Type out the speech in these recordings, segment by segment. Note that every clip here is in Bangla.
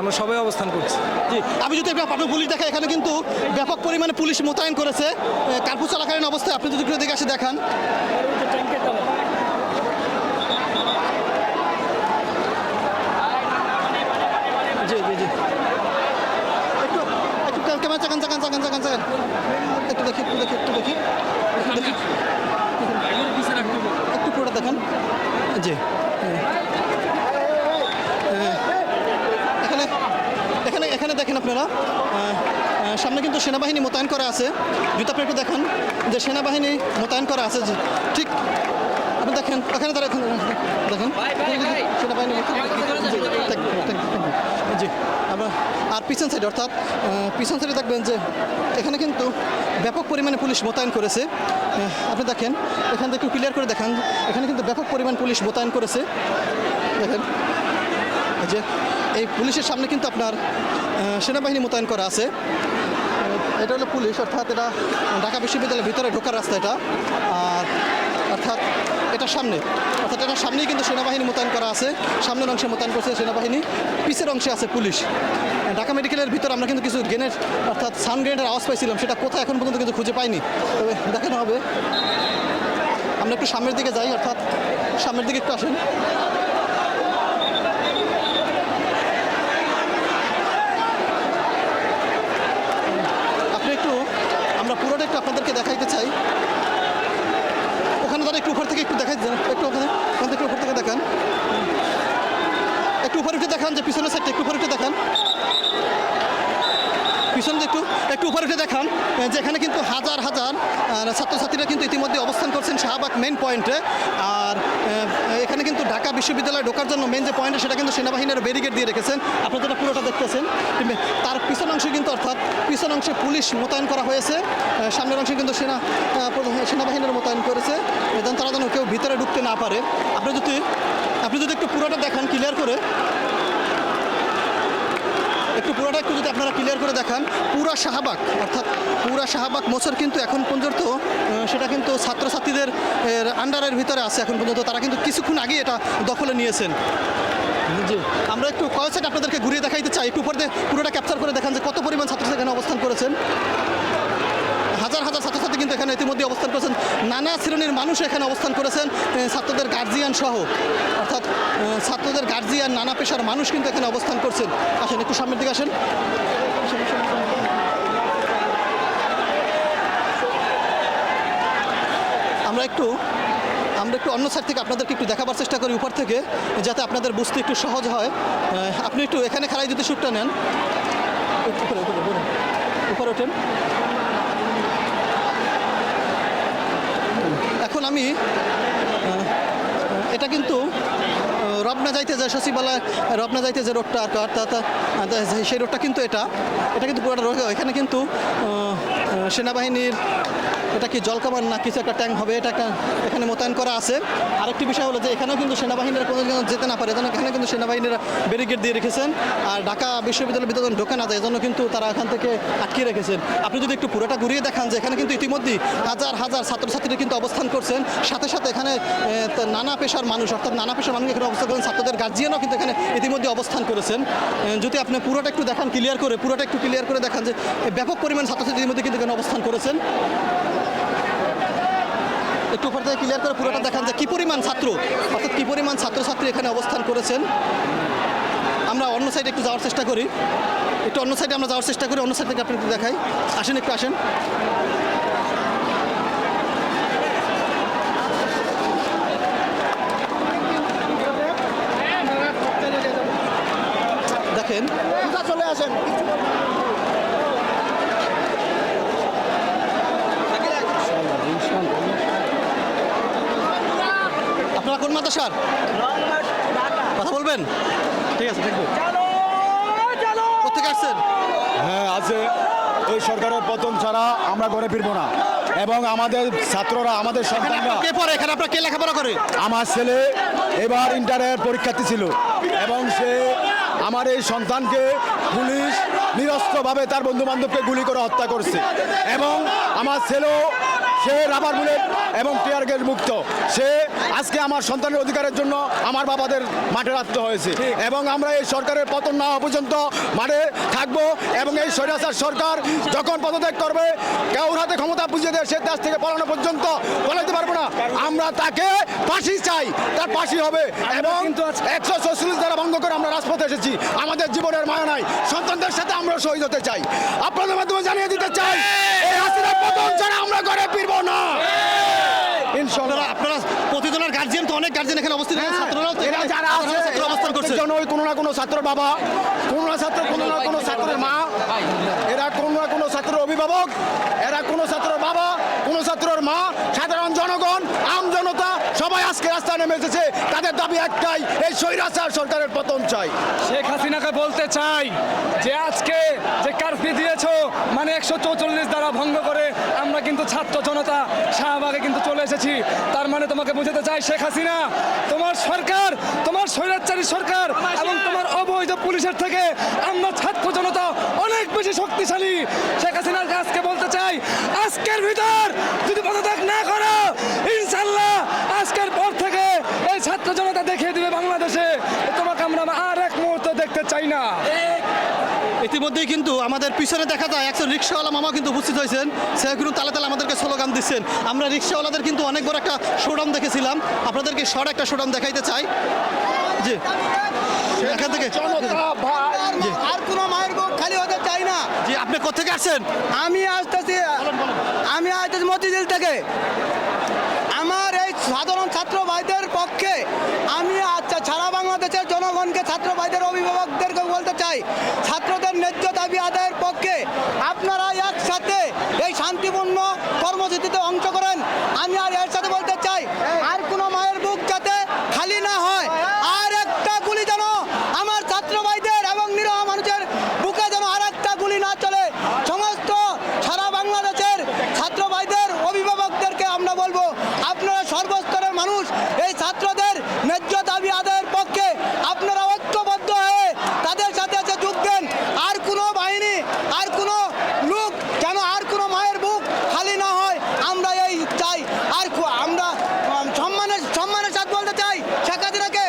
আমরা সবাই অবস্থান করছি। জি, আমি যদি আপনার পুলিশ দেখা এখানে কিন্তু ব্যাপক পরিমাণে পুলিশ মোতায়েন করেছে। কার্পু চলাকালীন অবস্থায় আপনি যদি দেখে আসে দেখান। একটু একটু ক্যামেরা চাকান একটু দেখি একটু দেখি একটু দেখি। জি হ্যাঁ। হ্যাঁ। এখানে এখানে এখানে দেখেন আপনারা। সামনে কিন্তু সেনাবাহিনী মোতায়েন করা আছে। যদি আপনি একটু দেখেন যে সেনাবাহিনী মোতায়েন করা আছে যে ঠিক। আপনি দেখেন এখানে তারা এখন দেখেন। সেনাবাহিনী জি, আমরা আর পিছন সাইড অর্থাৎ পিছন সাইডে দেখবেন যে এখানে কিন্তু ব্যাপক পরিমাণে পুলিশ মোতায়েন করেছে। আপনি দেখেন এখান থেকে একটু ক্লিয়ার করে দেখান। এখানে কিন্তু ব্যাপক পরিমাণ পুলিশ মোতায়েন করেছে। দেখেন। যে এই পুলিশের সামনে কিন্তু আপনার সেনাবাহিনী মোতায়েন করা আছে। এটা হলো পুলিশ, অর্থাৎ এটা ঢাকা বিশ্ববিদ্যালয়ের ভিতরে ঢোকার রাস্তা এটা। আর অর্থাৎ এটা সামনে, অর্থাৎ এটার সামনেই কিন্তু সেনাবাহিনী মোতায়েন করা আছে। সামনের অংশে মোতায়েন করছে সেনাবাহিনী, পিছের অংশে আছে পুলিশ। ঢাকা মেডিকেলের ভিতর আমরা কিন্তু কিছু গ্রেনেড, অর্থাৎ সান গ্রেনেডের আওয়াজ পাইছিলাম, সেটা কোথায় এখন পর্যন্ত কিন্তু খুঁজে পাইনি। তবে দেখানো হবে। আমরা একটু সামনের দিকে যাই, অর্থাৎ সামনের দিকে একটু আসেন আপনি একটু আমরা পুরোটা একটু আপনাদেরকে দেখাইতে চাই ওখানে তারা একটু উপর থেকে একটু দেখাই দেন একটু ওখানে ওখান থেকে একটু উপর থেকে দেখান একটু উপরে উঠে দেখান যে পিছনের সাইডটা একটু উপরে উঠে দেখান। পিছন একটু একটু উপরে উঠে দেখান। যে এখানে কিন্তু হাজার হাজার ছাত্রছাত্রীরা কিন্তু ইতিমধ্যে অবস্থান করছেন শাহবাগ মেইন পয়েন্টে আর এখানে কিন্তু ঢাকা বিশ্ববিদ্যালয়ে ঢোকার জন্য মেইন যে পয়েন্টে সেটা কিন্তু সেনাবাহিনীর ব্যারিকেড দিয়ে রেখেছেন। আপনারা যেটা পুরোটা দেখতেছেন তার পিছন অংশে কিন্তু অর্থাৎ পিছন অংশে পুলিশ মোতায়েন করা হয়েছে। সামনের অংশে কিন্তু সেনা সেনাবাহিনীর মোতায়েন করেছে। তারা যেন কেউ ভিতরে ঢুকতে না পারে। আপনি যদি আপনি যদি একটু পুরোটা দেখান ক্লিয়ার করে। একটু পুরোটা একটু যদি আপনারা ক্লিয়ার করে দেখান পুরা শাহবাগ অর্থাৎ পুরা শাহবাগ মোচর কিন্তু এখন পর্যন্ত সেটা কিন্তু ছাত্রছাত্রীদের আন্ডারের ভিতরে আছে এখন পর্যন্ত। তারা কিন্তু কিছুক্ষণ আগে এটা দখলে নিয়েছেন। জি। আমরা একটু কয়েক আপনাদেরকে ঘুরিয়ে দেখাইতে চাই। একটু উপর দিয়ে পুরোটা ক্যাপচার করে দেখান যে কত পরিমাণ ছাত্রছাত্রী এখানে অবস্থান করেছেন। হাজার কিন্তু এখানে ইতিমধ্যে অবস্থান করেছেন। নানা শ্রেণির মানুষ এখানে অবস্থান করেছেন ছাত্রদের গার্জিয়ান সহ। অর্থাৎ ছাত্রদের গার্জিয়ান নানা পেশার মানুষ কিন্তু এখানে অবস্থান করছেন। আসেন, একটু সামনের দিকে আসেন। আমরা একটু আমরা একটু অন্য সাইড থেকে আপনাদেরকে একটু দেখাবার চেষ্টা করি উপর থেকে, যাতে আপনাদের বুঝতে একটু সহজ হয়। আপনি একটু এখানে খাড়াই যদি শ্যুটটা নেন উপরে উপরে উপরে ওঠেন। আমি এটা কিন্তু রবনা যাইতে যে সচিবালয়, রবনা যাইতে যে রোডটা অর্থাৎ সেই রোডটা কিন্তু এটা। এটা কিন্তু পুরোটা এখানে কিন্তু সেনাবাহিনীর এটা কি জলকামান না কিছু একটা ট্যাঙ্ক হবে? এটা একটা এখানে মোতায়েন করা আছে। আরেকটি বিষয় হলো যে এখানেও কিন্তু সেনাবাহিনীরা কোনো যেতে না পারে। এজন্য এখানে কিন্তু সেনাবাহিনীরা ব্যারিকেড দিয়ে রেখেছেন। আর ঢাকা বিশ্ববিদ্যালয়ের ভিতরে যেন ঢোকে না যায়, এজন্য কিন্তু তারা এখান থেকে আটকে রেখেছেন। আপনি যদি একটু পুরোটা ঘুরিয়ে দেখান যে এখানে কিন্তু ইতিমধ্যেই হাজার হাজার ছাত্রছাত্রীরা কিন্তু অবস্থান করছেন। সাথে সাথে এখানে নানা পেশার মানুষ, অর্থাৎ নানা পেশার মানুষ এখানে অবস্থান করেন ছাত্রদের গার্জিয়ানও কিন্তু এখানে ইতিমধ্যে অবস্থান করেছেন। যদি আপনি পুরোটা একটু দেখান ক্লিয়ার করে, পুরোটা একটু ক্লিয়ার করে দেখান যে ব্যাপক পরিমাণ ছাত্রছাত্রীর মধ্যে কিন্তু এখানে অবস্থান করেছেন। একটু উপর থেকে ক্লিয়ার করে পুরোটা দেখান যে কী পরিমাণ ছাত্র, অর্থাৎ কী পরিমাণ ছাত্রছাত্রী এখানে অবস্থান করেছেন। আমরা অন্য সাইডে একটু যাওয়ার চেষ্টা করি। একটু অন্য সাইডে আমরা যাওয়ার চেষ্টা করি, অন্য সাইড থেকে আপনি একটু দেখাই। আসেন, একটু আসেন দেখেন চলে আসেন কোন মাদ্রাসার কথা বলবেন? ঠিক আছে ইউ কোথেকে আসছেন? হ্যাঁ আছে। এই সরকারের পতন ছাড়া আমরা ঘরে ফিরবো না। এবং আমাদের ছাত্ররা আমাদের সন্তানরা কে পড়ে? এখানে আপনার কে লেখাপড়া করে? আমার ছেলে এবার ইন্টারের পরীক্ষার্থী ছিল। এবং সে আমার এই সন্তানকে পুলিশ নিরস্ত্রভাবে তার বন্ধু বান্ধবকে গুলি করে হত্যা করছে। এবং আমার ছেলেও সে রাবার বুলেট এবং টিয়ার গ্যাস মুক্ত। সে আজকে আমার সন্তানের অধিকারের জন্য আমার বাবাদের মাঠে রাখতে হয়েছে। এবং আমরা এই সরকারের পতন না পর্যন্ত মাঠে থাকব এবং এই স্বৈরাচার সরকার যখন পদত্যাগ করবে কেউর হাতে ক্ষমতা বুঝিয়ে দেয়, সে দেশ থেকে পালানো পর্যন্ত পালাতে পারব না। আমরা তাকে ফাঁসি চাই, তার ফাঁসি হবে। এবং একশো ছত্রিশ দ্বারা ভঙ্গ করে আমরা রাজপথে এসেছি। আমাদের জীবনের মায়া নাই। সন্তানদের সাথে আমরা শহীদ হতে চাই। আপনাদের মাধ্যমে জানিয়ে দিতে চাই, এই পতন ছাড়া আমরা ঘরে ফিরবো না। ইনশাল্লাহ আপনারা গার্জিয়ান তো অনেক গার্জিয়ান এখানে অবস্থিত ছাত্ররাও এরা যারা আছে ছাত্র অবস্থান করছে। জন্য ওই কোনো না কোনো ছাত্র বাবা কোনো না ছাত্র কোনো না কোনো ছাত্রের মা এরা কোনো না কোনো ছাত্রের অভিভাবক এরা কোনো ছাত্রের বাবা কোনো ছাত্রের মা সাধারণ জনগণ আম জনতা সবাই আজকে রাস্তায় নেমে এসেছে। তাদের দাবি একটাই এই স্বৈরাচার সরকারের পতন চাই। শেখ হাসিনাকে বলতে চাই যে আজকে যে কারফি দিয়েছ মানে একশো চৌচল্লিশ দ্বারা ভঙ্গ করে জনতা শাহবাগে কিন্তু চলে এসেছি। তার মানে তোমাকে বুঝাতে চাই শেখ হাসিনা, তোমার সরকার, তোমার স্বৈরাচারী সরকার এবং তোমার অবৈধ পুলিশের থেকে আমরা ছাত্র জনতা অনেক বেশি শক্তিশালী। শেখ হাসিনার আজকে বলতে চাই, আজকের ভিতর যদি পদত্যাগ না করো ইনশাল্লাহ আজকের পর থেকে এই ছাত্র জনতা দেখিয়ে দিবে বাংলাদেশে তোমাকে আমরা আর এক মুহূর্ত দেখতে চাই না ইতিমধ্যেই কিন্তু আমাদের পিছনে দেখা যায় একজন রিক্সাওয়ালা মামা কিন্তু উপস্থিত হয়েছেন। সে কিন্তু তালে তালে আমাদেরকে স্লোগান দিচ্ছেন। আমরা রিক্সাওয়ালাদের কিন্তু অনেক বড় একটা শোডাউন দেখেছিলাম। আপনাদেরকে শর্ট একটা শোডাউন দেখাইতে চাই। জি। এখান থেকে। আর কোনো মায়ের বুক খালি হতে চাই না। জি আপনি কোথেকে আসছেন? আমি আসতেছি আমি আসতেছি মতিঝিল থেকে। আমার এই সাধারণ ছাত্র ভাইদের পক্ষে আমি সারা বাংলাদেশের জনগণকে, ছাত্র ভাইদের, অভিভাবকদেরকে বলতে চাই, ছাত্রদের ন্যায্য দাবি আদায়ের পক্ষে আপনারা একসাথে এই শান্তিপূর্ণ কর্মসূচিতে অংশ করেন। আমি আর এর সাথে বলতে চাই, আর কোনো মায়ের বুক যাতে খালি না হয় আর একটা গুলি যেন আমার ছাত্র ভাইদের এবং নিরহ মানুষের বুকে যেন আর একটা গুলি না চলে সমস্ত সারা বাংলাদেশের ছাত্র ভাইদের অভিভাবকদেরকে আমরা বলব আপনারা সর্বস্তরের মানুষ এই ছাত্রদের ন্যায্য দাবি আদায়ের পক্ষে আপনারা ঐক্যবদ্ধ হয়ে তাদের সাথে এসে যোগ দেন আর কোনো বাহিনী আর কোনো লোক যেন আর কোনো মায়ের বুক খালি না হয় আমরা এই চাই আর খু- আমরা উম, সম্মানের সম্মানের সাথে বলতে চাই শেখ হাসিনাকে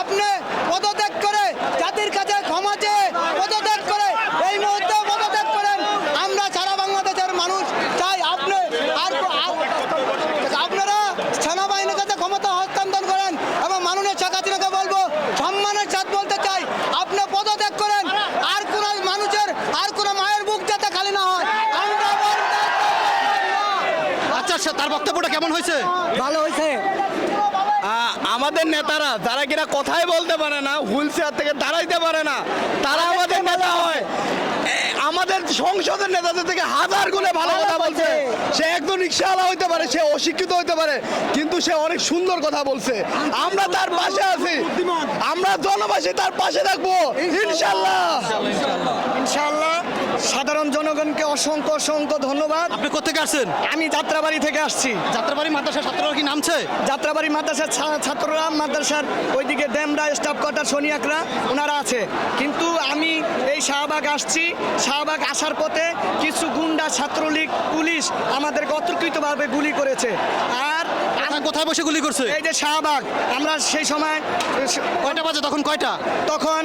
আপনি পদত্যাগ করে জাতির কাছে ক্ষমা চেয়ে পদত্যাগ করে এই মুহূর্তে পদত্যাগ করেন আমরা সারা বাংলাদেশের মানুষ চাই আপনি আর আর- আপনারা সেনাবাহিনীর কাছে ক্ষমতা হস্তান্তর করেন এবং মাননীয় শেখ হাসিনাকে বলব সম্মানের সাথে বলতে চাই আপনি পদত্যাগ করেন আর কোন মানুষের আর কোন মায়ের বুক যাতে খালি না হয় আমরা আচ্ছা আচ্ছা তার বক্তব্যটা কেমন হয়েছে ভালো হয়েছে আ- আমাদের নেতারা যারা কিনা কথাই বলতে পারে না হুইল চেয়ার থেকে দাঁড়াইতে পারে না তারা আমাদের নেতা হয়। আমাদের সংসদের নেতাদের থেকে হাজার গুণে ভালো কথা বলছে সে একজন রিক্সাওয়ালা হইতে পারে সে অশিক্ষিত হইতে পারে কিন্তু সে অনেক সুন্দর কথা বলছে। আমরা তার পাশে আছি। আমরা জনবাসী তার পাশে থাকব। ইনশাল্লাহ। ইনশাআল্লাহ সাধারণ জনগণকে অসংখ্য অসংখ্য ধন্যবাদ। আপনি কোথেকে আসছেন? আমি যাত্রাবাড়ি থেকে আসছি। যাত্রাবাড়ি মাদ্রাসা ছাত্ররা কি নামছে? যাত্রাবাড়ি মাদ্রাসার ছাত্ররা মাদ্রাসার ওইদিকে ড্যামরা স্টাফ কোয়ার্টার সোনিয়াকরা ওনারা আছে। কিন্তু আমি এই শাহবাগ আসছি। শাহবাগ আসার পথে কিছু গুন্ডা ছাত্রলীগ পুলিশ আমাদেরকে অতর্কিতভাবে গুলি করেছে। আর কোথায় বসে গুলি করছে? এই যে শাহবাগ আমরা সেই সময় কয়টা বাজে তখন কয়টা? তখন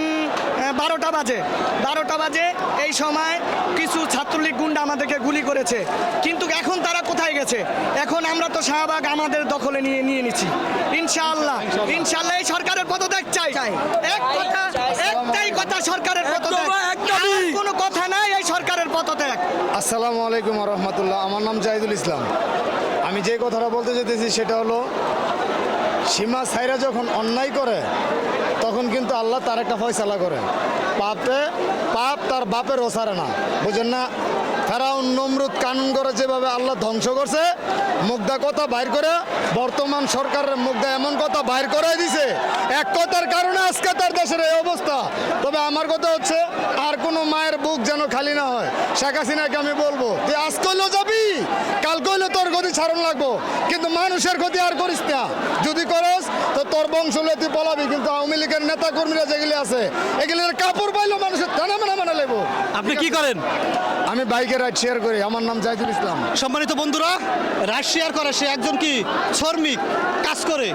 বারোটা বাজে। বারোটা বাজে এই সময় কিছু ছাত্রলীগ গুন্ডা আমাদেরকে গুলি করেছে। কিন্তু এখন তারা কোথায় গেছে? এখন আমরা তো শাহবাগ আমাদের দখলে নিয়ে নিয়ে নিচ্ছি। ইনশাআল্লাহ ইনশাআল্লাহ এই সরকারের পদত্যাগ চাই। এক কথা একটাই কথা সরকারের পদত্যাগ। কোনো কথা নাই এই সরকারের পদত্যাগ। আসসালামু আলাইকুম রহমতুল্লাহ। আমার নাম জাহিদুল ইসলাম। আমি যে কথাটা বলতে যেতেছি সেটা হলো সীমা সাইরা যখন অন্যায় করে, তখন কিন্তু আল্লাহ তার একটা ফয়সালা করে। পাপে পাপ তার বাপের ওসারে না। বুঝেন না? ফেরাউন নমরুদ কানুন করে যেভাবে আল্লাহ ধ্বংস করছে মুগ্ধা কথা বাইর করে, বর্তমান সরকারের মুগ্ধা এমন কথা বাইর করে দিছে। এক কথার কারণে আজকে তার দেশের এই অবস্থা। তবে আমার কথা হচ্ছে, আর কোনো মায়ের বুক যেন খালি না হয়। শেখ হাসিনাকে আমি বলব, তুই আজ কইলেও যাবি, কাল কইলে তোর গতি ছাড়ন লাগবো। কিন্তু মানুষের ক্ষতি আর করিস না। যদি করস, তো তোর বংশ তুই পলাবি। কিন্তু আওয়ামী লীগের নেতা কর্মীরা যেগুলি আছে, এগুলির কাপড় পাইলেও মানুষের টানা মানা মানা লেবো। আপনি কি করেন? আমি বাইকে রাইড শেয়ার করি। আমার নাম জাহিদুল ইসলাম। সম্মানিত বন্ধুরা রাইড শেয়ার করে সে একজন কি শ্রমিক কাজ করে।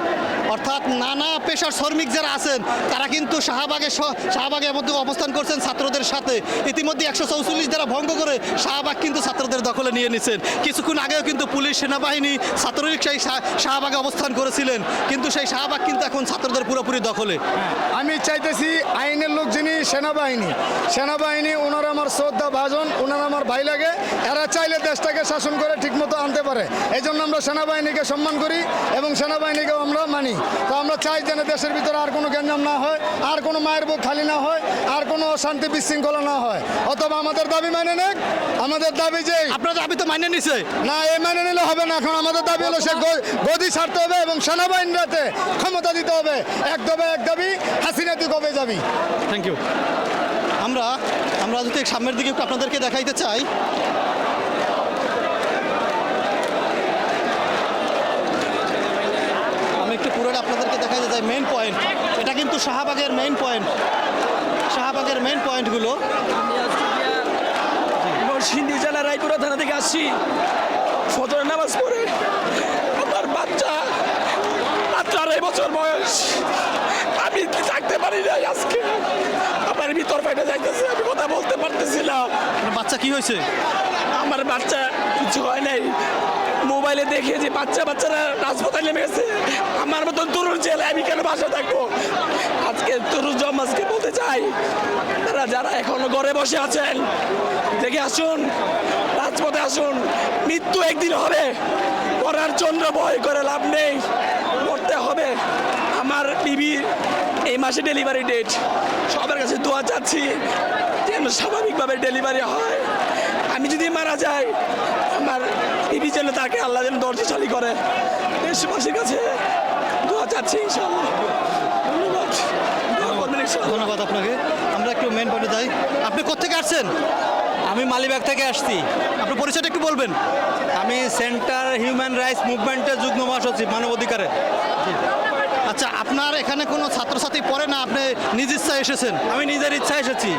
অর্থাৎ নানা পেশার শ্রমিক যারা আছেন তারা কিন্তু শাহবাগে শাহবাগের মধ্যে অবস্থান করছেন ছাত্রদের সাথে। ইতিমধ্যে একশো চৌচল্লিশ দ্বারা ভঙ্গ করে শাহবাগ কিন্তু ছাত্রদের দখলে নিয়ে নিছেন। কিছুক্ষণ আগেও কিন্তু পুলিশ সেনাবাহিনী ছাত্রলীগ সেই শাহ- শাহবাগে অবস্থান করেছিলেন। কিন্তু সেই শাহবাগ কিন্তু এখন ছাত্রদের পুরোপুরি দখলে। আমি চাইতেছি আইনের লোক যিনি সেনাবাহিনী। সেনাবাহিনী ওনারা আমার শ্রদ্ধা ভাজন ওনারা আমার ভাই লাগে এরা চাইলে দেশটাকে শাসন করে ঠিকমতো আনতে পারে। এই জন্য আমরা সেনাবাহিনীকে সম্মান করি এবং সেনাবাহিনীকেও আমরা মানি। তো আমরা চাই যেন দেশের ভিতরে আর কোনো গ্যাঞ্জাম না হয় আর কোনো মায়ের বুক খালি না হয় আর কোনো শান্তি বিশৃঙ্খলা না হয়। অথবা আমাদের দাবি মানে নেক আমাদের দাবি যে আপনার দাবি তো মাইনে নিছে। না এ মেনে নিলে হবে না এখন আমাদের দাবি হলো সে গদি ছাড়তে হবে এবং সেনাবাহিনীতে ক্ষমতা দিতে হবে। এক দবে এক দাবি হাসিনা তুই কবে যাবি। থ্যাংক ইউ আমরা আমরা যদি সামনের দিকে একটু আপনাদেরকে দেখাইতে চাই। আমি একটু পুরোটা আপনাদেরকে দেখাইতে চাই মেইন পয়েন্ট এটা কিন্তু শাহবাগের মেইন পয়েন্ট শাহবাগের মেইন পয়েন্টগুলো নরসিংদী জেলার রায়পুরা থানা থেকে আসছি। ফজরের নামাজ পড়ে। আমার বাচ্চা মাত্র আড়াই বছর বয়স। আমি থাকতে পারি নাই আজকে? আমার ভিতর ফেটে যাইতেছে আমি কথা বলতে পারতেছি না। বাচ্চা কি হয়েছে? আমার বাচ্চা কিছু হয় নাই। মোবাইলে দেখে যে বাচ্চা বাচ্চারা রাজপথায় নেমে গেছে। আমার মতন তরুণ ছেলে আমি কেন বাসা থাকব? আজকে তরুণ জমাজকে বলতে চাই তারা যারা এখনও ঘরে বসে আছেন দেখে আসুন রাজপথে আসুন। মৃত্যু একদিন হবে করার জন্য ভয় করে লাভ নেই মরতে হবে। আমার বিবির এই মাসে ডেলিভারি ডেট সবার কাছে দোয়া চাচ্ছি যেন স্বাভাবিকভাবে ডেলিভারি হয়। আমি যদি মারা যাই আমার বিবি যেন তাকে আল্লাহ যেন দর্জিশালী করে। দেশবাসীর কাছে দোয়া চাচ্ছি ইনশাআল্লাহ। ধন্যবাদ। ধন্যবাদ আপনাকে। আমরা একটু মেন পয়েন্টে যাই। আপনি কোথেকে আসছেন? আমি মালিবাগ থেকে আসছি। আপনার পরিচয়টা একটু বলবেন। আমি সেন্টার হিউম্যান রাইটস মুভমেন্টের যুগ্ম মহাসচিব মানব অধিকারের আচ্ছা আপনার এখানে কোনো ছাত্রছাত্রী পড়ে না? আপনি নিজ ইচ্ছায় এসেছেন। আমি নিজের ইচ্ছা এসেছি।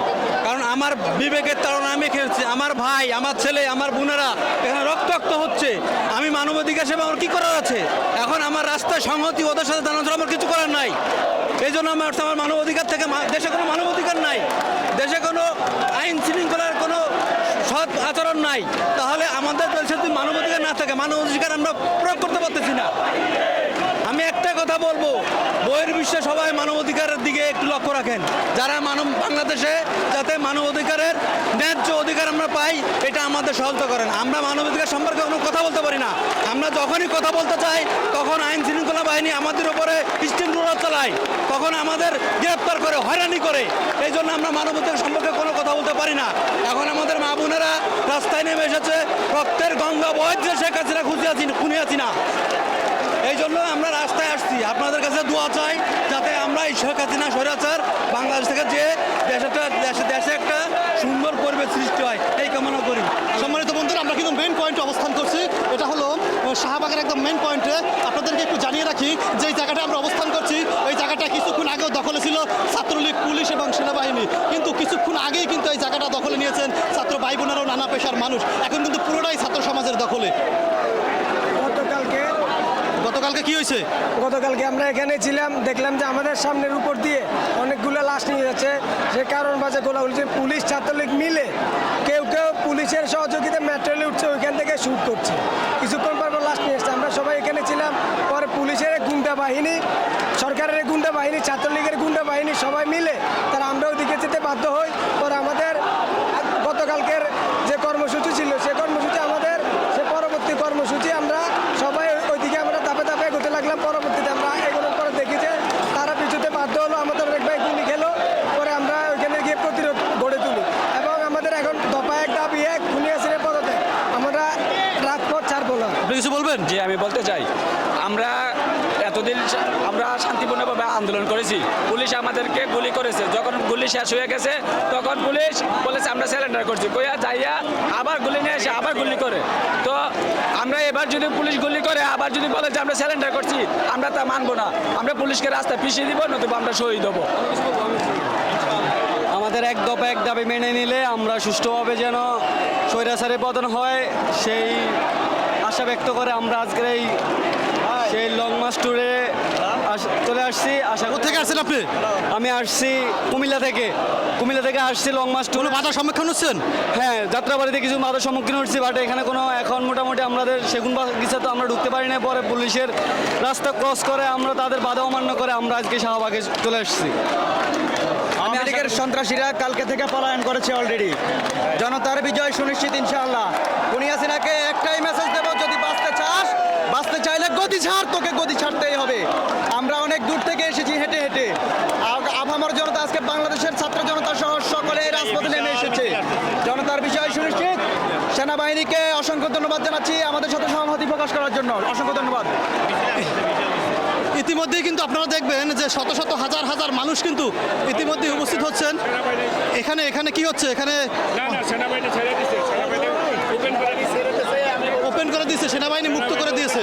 কারণ আমার বিবেকের তাড়না আমি খেয়েছি আমার ভাই, আমার ছেলে, আমার বোনেরা এখানে রক্তাক্ত হচ্ছে। আমি মানবাধিকার সেবা আমার কী করার আছে? এখন আমার রাস্তায় সংহতি, ওদের সাথে দাঁড়ানো আমার কিছু করার নাই। এই জন্য আমার আমার মানবাধিকার থেকে দেশে কোনো মানবাধিকার নাই। দেশে কোনো আইন শৃঙ্খলার কোনো সৎ আচরণ নাই। তাহলে আমাদের দেশে যদি মানবাধিকার না থাকে, মানবাধিকার আমরা প্রয়োগ করতে পারতেছি না। আমি একটা কথা বলব। বইয়ের বিশ্বে সবাই মানবাধিকারের দিকে একটু লক্ষ্য রাখেন। যারা মানব, বাংলাদেশে যাতে মানবাধিকারের ন্যায্য অধিকার আমরা পাই, এটা আমাদের সহযোগিতা করেন। আমরা মানবাধিকার সম্পর্কে কোনো কথা বলতে পারি না। আমরা যখনই কথা বলতে চাই, তখন আইন শৃঙ্খলা বাহিনী আমাদের উপরে স্টিমরোলার চালায়। তখন আমাদের গ্রেপ্তার করে, হয়রানি করে। এই জন্য আমরা মানবাধিকার সম্পর্কে কোনো কথা বলতে পারি না। এখন আমাদের মা বোনেরা রাস্তায় নেমে এসেছে। রক্তের গঙ্গা বয়েছে শেখ হাসিনা খুঁজে আছি খুনে আছি না। এই জন্য আমরা রাস্তায় আসছি। আপনাদের কাছে দোয়া চাই যাতে আমরা এই শেখ হাসিনা স্বৈরাচার বাংলাদেশ থেকে যে দেশটা দেশে দেশে একটা সুন্দর পরিবেশ সৃষ্টি হয়, এই কামনা করি। সম্মানিত বন্ধুরা, আমরা কিন্তু মেন পয়েন্টে অবস্থান করছি। এটা হলো শাহবাগের একদম মেন পয়েন্টে আপনাদেরকে একটু জানিয়ে রাখি যে জায়গাটা আমরা অবস্থান করছি। এই জায়গাটা কিছুক্ষণ আগেও দখলে ছিল ছাত্রলীগ, পুলিশ এবং সেনাবাহিনী। কিন্তু কিছুক্ষণ আগেই কিন্তু এই জায়গাটা দখলে নিয়েছেন ছাত্র ভাই বোনেরাও নানা পেশার মানুষ। এখন কিন্তু পুরোটাই ছাত্র সমাজের দখলে। গতকালকে কি হয়েছে? গতকালকে আমরা এখানে ছিলাম, দেখলাম যে আমাদের সামনের উপর দিয়ে অনেকগুলো লাশ নিয়ে যাচ্ছে। সে কারণ বাজে গোলাগুলি যে পুলিশ, ছাত্রলীগ মিলে কেউ কেউ পুলিশের সহযোগিতা মেট্রোলে উঠছে, ওইখান থেকে শ্যুট করছে। কিছুক্ষণ পর লাশ নিয়ে এসছে আমরা সবাই এখানে ছিলাম, পরে পুলিশের গুন্ডা বাহিনী, সরকারের গুন্ডা বাহিনী, ছাত্রলীগের গুন্ডা বাহিনী সবাই মিলে তারা আমরা ওদিকে যেতে বাধ্য হই। পরে আমাদের গতকালকের যে কর্মসূচি ছিল সে কর্মসূচি আমাদের সে পরবর্তী কর্মসূচি আমরা সবাই ওইদিকে আমরা ধাপে ধাপে এগোতে লাগলাম পরবর্তীতে আমরা এগোনোর পরে দেখি যে তারা পিছুতে বাধ্য হলো আমাদের অনেক ভাই গুলি খেলো পরে আমরা ওইখানে গিয়ে প্রতিরোধ গড়ে তুলি এবং আমাদের এখন দফা এক দাবি এক খুনিয়া সিনে পদতে আমরা রাজপথ ছাড়বো না আপনি কিছু বলবেন জি আমি বলতে চাই আমরা এতদিন আমরা শান্তিপূর্ণভাবে আন্দোলন করেছি। পুলিশ আমাদেরকে গুলি করেছে। যখন গুলি শেষ হয়ে গেছে, তখন পুলিশ বলেছে, আমরা স্যালেন্ডার করছি। কইয়া যাইয়া আবার গুলি নিয়ে এসে আবার গুলি করে। তো আমরা এবার যদি পুলিশ গুলি করে, আবার যদি বলে যে, আমরা স্যালেন্ডার করছি, আমরা তা মানবো না। আমরা পুলিশকে রাস্তায় পিছিয়ে দিব, নতুবা আমরা শহীদ হব। আমাদের এক দফা এক দাবি মেনে নিলে আমরা সুষ্ঠুভাবে যেন স্বৈরাচারে পতন হয়, সেই আশা ব্যক্ত করে আমরা আজকের এই সেই লং মাস ট্যুরে চলে আসছি আশা কোথেকে আসছেন আপনি? আমি আসছি কুমিল্লা থেকে। কুমিল্লা থেকে আসছি লং মাস ট্যুরে বাধার সম্মুখীন হচ্ছেন? হ্যাঁ যাত্রাবাড়িতে কিছু বাধার সম্মুখীন হচ্ছি বাট এখানে কোনো এখন মোটামুটি আমাদের সেগুন বাগিচা তো আমরা ঢুকতে পারি না পরে পুলিশের রাস্তা ক্রস করে আমরা তাদের বাধা অমান্য করে আমরা আজকে শাহবাগে চলে আসছি। লীগের সন্ত্রাসীরা কালকে থেকে পলায়ন করেছে অলরেডি জনতার বিজয় সুনিশ্চিত ইনশাআল্লাহ। উনি হাসিনাকে একটাই মেসেজ দেব যদি বাঁচতে চাইলে গদি ছাড় তোকে গদি ছাড়তেই হবে। আমরা অনেক দূর থেকে এসেছি হেঁটে হেঁটে। আ- আপামর জনতা আজকে বাংলাদেশের ছাত্র জনতা সহ সকলে রাজপথে নেমে এসেছে। জনতার বিষয় সুনিশ্চিত। সেনাবাহিনীকে অসংখ্য ধন্যবাদ জানাচ্ছি আমাদের সাথে সহমতি প্রকাশ করার জন্য। অসংখ্য ধন্যবাদ। ইতিমধ্যেই কিন্তু আপনারা দেখবেন যে শত শত হাজার হাজার মানুষ কিন্তু ইতিমধ্যে উপস্থিত হচ্ছেন। এখানে এখানে কি হচ্ছে? এখানে ওপেন করে দিচ্ছে ওপেন করে দিয়েছে সেনাবাহিনী মুক্ত করে দিয়েছে।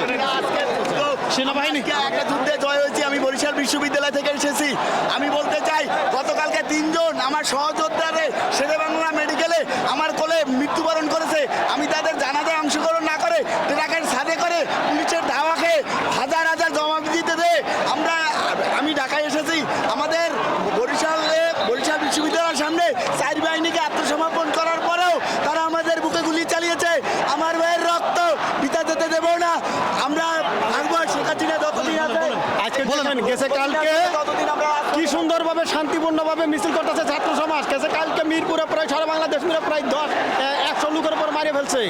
সেনাবাহিনী। একটা যুদ্ধে জয় হয়েছি, আমি বরিশাল বিশ্ববিদ্যালয় থেকে এসেছি। আমি বলতে চাই, গতকালকে তিনজন আমার সহযোদ্ধারে শেরেবাংলা মেডিকেলে আমার কোলে মৃত্যুবরণ করেছে আমি তাদের জানাজায় অংশগ্রহণ না করে ট্রাকের সাথে করে পুলিশের ধাওয়া খেয়ে হাজার হাজার জমা দিতে দে আমরা আমি ঢাকায় এসেছি আমাদের বরিশালে বরিশাল বিশ্ববিদ্যালয়ের সামনে চার বাহিনীকে আত্মসমর্পণ করার পরেও তারা আমাদের বুকে গুলি চালিয়েছে আমার ভাইয়ের রক্ত পিতা যেতে দেবো না আমরা থাকব শেখ হাসিনা যতদিন আছে আজকে দেখেন গেছে কালকে ততদিন আমরা কি সুন্দরভাবে শান্তিপূর্ণভাবে মিছিল করতেছে ছাত্র সমাজ গেছে কালকে মিরপুরে প্রায় সারা বাংলাদেশ মিলে প্রায় দশ একশো লোকের উপর মারিয়ে ফেলছে।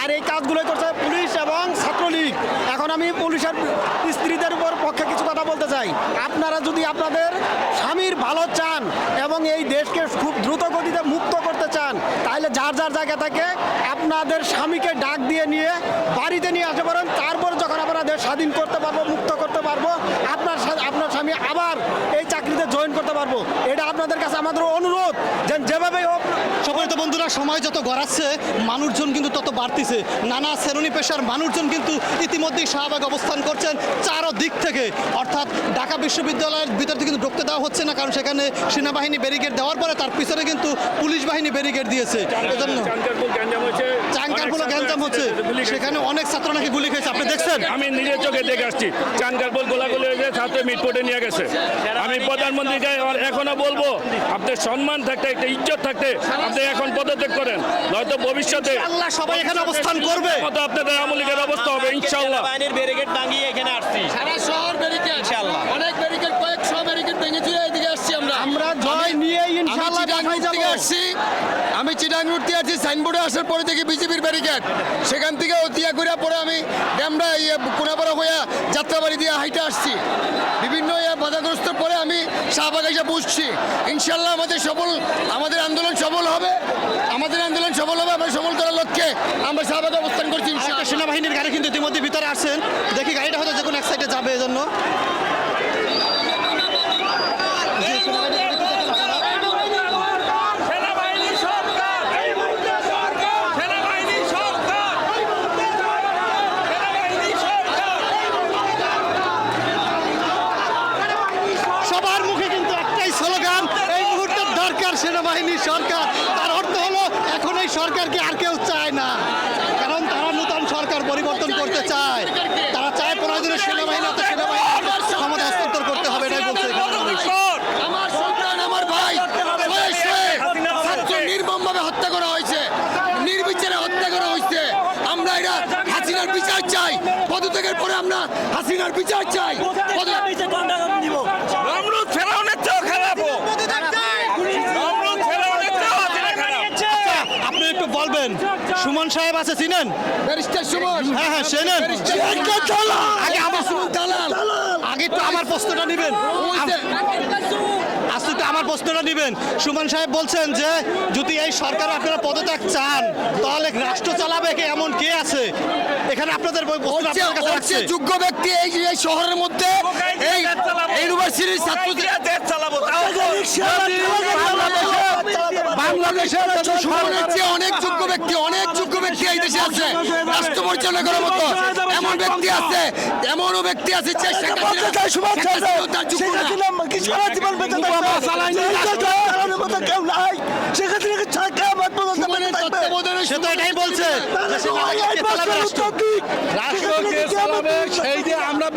আর এই কাজগুলোই করছে পুলিশ এবং ছাত্রলীগ। এখন আমি পুলিশের স্ত্রীদের উপর পক্ষে কিছু কথা বলতে চাই। আপনারা যদি আপনাদের স্বামীর ভালো চান এবং এই দেশকে খুব দ্রুত গতিতে মুক্ত করতে চান, তাহলে যার যার জায়গা থেকে আপনাদের স্বামীকে ডাক দিয়ে নিয়ে বাড়িতে নিয়ে আসতে পারেন। তারপর যখন আমরা দেশ স্বাধীন করতে পারব, মুক্ত করতে পারব, আপনার আপনার স্বামী আবার এই চাকরিতে জয়েন করতে পারব এটা আপনাদের কাছে আমাদের অনুরোধ যে যেভাবে হোক সম্মানিত বন্ধুরা, সময় যত গড়াচ্ছে, মানুষজন কিন্তু তত বাড়তিছে। নানা শ্রেণি পেশার মানুষজন কিন্তু ইতিমধ্যেই শাহবাগ অবস্থান করছেন চারো দিক থেকে। অর্থাৎ ঢাকা বিশ্ববিদ্যালয়ের ভিতরে কিন্তু ঢুকতে দেওয়া হচ্ছে না, কারণ সেখানে সেনাবাহিনী ব্যারিকেড দেওয়ার পরে তার পিছনে কিন্তু পুলিশ বাহিনী ব্যারিকেড দিয়েছে। এজন্য চাঞ্চারপুর গ্যাঞ্জাম হচ্ছে। সেখানে অনেক ছাত্র নাকি গুলি খেয়েছে, আপনি দেখছেন? আমি নিজের চোখে দেখে আসছি। চানকারপুর গোলাগুলি হয়েছে ছাত্র মিটপোর্টে নিয়ে গেছে। আমি প্রধানমন্ত্রীকে এখনও বলব আপনার সম্মান থাকতে, একটা ইজ্জত থাকতে, আপনি এখন পদত্যাগ করেন নয়তো ভবিষ্যতে আল্লাহ সবাই এখানে অবস্থান করবে। মতো আপনাদের আমলিকের অবস্থা হবে ইনশাল্লাহ বাহিনীর ব্যারিকেড ভাঙিয়ে এখানে আসছি। সারা শহর ব্যারিকেড ইনশাআল্লাহ। অনেক ব্যারিকেড কয়েকশো ব্যারিকেড ভেঙে চুরে এদিকে আসছি আমরা। আমরা জয় নিয়ে ইনশাআল্লাহ ঢাকায় যাব। আসছি। আমি চিটাং রুট দিয়ে আসছি সাইনবোর্ডে আসার পরে দেখি বিজেপির ব্যারিকেড সেখান থেকে অতিয়া করে পরে আমি ড্যামরা ইয়ে কোনাপাড়া হইয়া যাত্রাবাড়ি দিয়ে হাইটে আসছি। বিভিন্ন ইয়ে বাধাগ্রস্ত পরে আমি শাহবাগ এসে বুঝছি ইনশাল্লাহ আমাদের সফল আমাদের আন্দোলন সফল হবে আমাদের আন্দোলন সফল হবে আমরা সফল করার লক্ষ্যে আমরা শাহবাগে অবস্থান সেনাবাহিনীর গাড়ি কিন্তু ইতিমধ্যে ভিতরে আসছেন দেখি গাড়িটা হয়তো যে কোনো এক সাইডে যাবে এজন্য সেনাবাহিনী সরকার এই মুহূর্তে সরকার সেনাবাহিনী সরকার সেনাবাহিনী সরকার সবার মুখে কিন্তু একটাই স্লোগান এই মুহূর্তে দরকার সেনাবাহিনী সরকার তার অর্থ হলো এখন এই সরকারকে আর কেউ চায় না কারণ তারা নতুন সরকার পরিবর্তন করতে চায় তারা চায় প্রয়োজনে সেনাবাহিনী অত সেনাবাহিনী ক্ষমতা হস্তান্তর করতে হবে এটাই বলছে এখানে মানুষ। আমার সন্তান আমার ভাই শয়ে শয়ে ছাত্র নির্মমভাবে হত্যা করা হয়েছে নির্বিচারে হত্যা করা হয়েছে আমরা এটা হাসিনার বিচার চাই পদত্যাগের পরে আমরা হাসিনার বিচার চাই পদ- নমরুদ ফেরাউনের চেয়েও খারাপ ও। নমরুদ ফেরাউনের চেয়েও হাসিনা চাই। আপনি একটু বলবেন। সুমন সাহেব আছে চিনেন? ব্যারিস্টার সুমন। হ্যাঁ হ্যাঁ চেনেন। আগে আমার সুমন দালাল। আগে একটু আমার প্রশ্নটা নেবেন। তো প্রশ্নটা নেবেন সুমন সাহেব বলছেন যে যদি এই সরকার আপনারা পদত্যাগ চান তাহলে রাষ্ট্র চালাবে কে? এমন কে আছে? এখানে আপনাদের। যোগ্য ব্যক্তি এই এই শহরের মধ্যে এই ইউনিভার্সিটির ছাত্র কি আর দেশ চালাবো? বাংলাদেশের অনেক যোগ্য ব্যক্তি অনেক যোগ্য ব্যক্তি এই দেশে আছে। রাষ্ট্র পরিচালনা করার মতো। এমন ব্যক্তি আছে এমনও ব্যক্তি আছে যে শেখ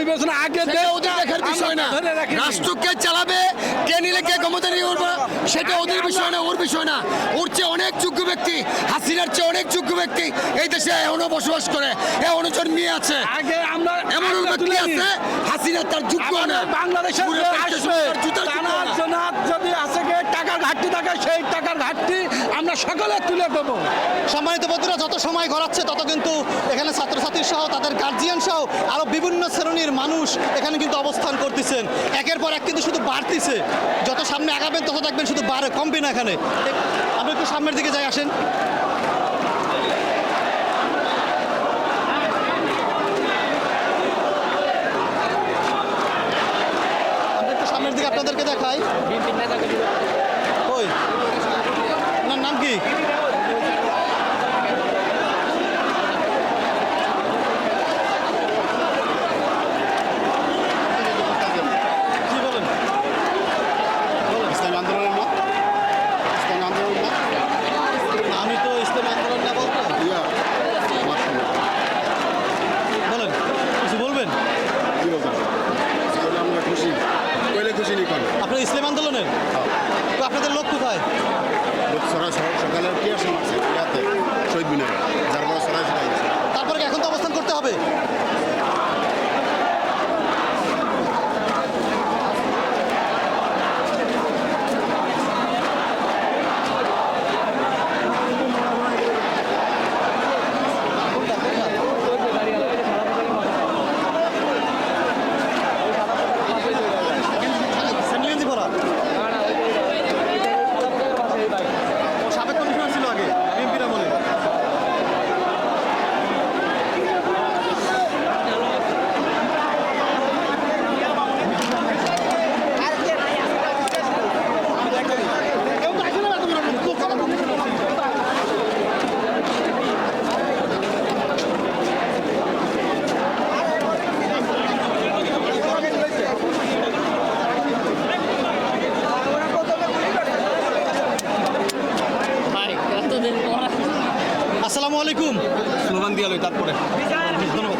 বিবেচনা আগে সেটা ওদের বিষয় না ওর বিষয় না ওর চেয়ে অনেক যোগ্য ব্যক্তি হাসিনার চেয়ে অনেক যোগ্য ব্যক্তি এই দেশে এখনও বসবাস করে এ অনুজন মেয়ে আছে আগে আমরা এমন ব্যক্তি। আছে হাসিনা তার যোগ্য না বাংলাদেশের পুরো যে দেশে জুতার না। জনাত যদি আছে টাকার ঘাটতি থাকে সেই টাকার ঘাটতি আমরা সকলে তুলে দেবো। সম্মানিত বন্ধুরা যত সময় গড়াচ্ছে তত কিন্তু এখানে ছাত্রছাত্রী সহ তাদের গার্জিয়ান সহ আরও বিভিন্ন শ্রেণির মানুষ এখানে কিন্তু অবস্থান করতেছেন। একের পর এক কিন্তু শুধু বাড়তিছে। যত সামনে আগাবেন তত দেখবেন শুধু বাড়ে কমবে না এখানে। আপনি একটু সামনের দিকে যাই আসেন। আপনাদেরকে দেখাই। ওই আপনার নাম কি বলেন ইসলামী আন্দোলনের না ইসলামী আন্দোলন না আমি তো ইসলাম আন্দোলন না বলতো ইয়া বলেন কিছু বলবেন কি বলতেন আমরা খুশি কইলে খুশি নি কোন আপনার ইসলাম আন্দোলনের তো আপনাদের লোক কোথায় সরাই সকালে কি আসে মারছে ইয়াতে শহীদ মিনারে যার বড় সরাই সরাই গেছে তারপরে কি এখন তো অবস্থান করতে হবে সেন্টলিয়েন্সি ভরা ও সাবেক কমিশনার ছিল আগে বিএনপির আমলে দিয়ে তারপরে। ধন্যবাদ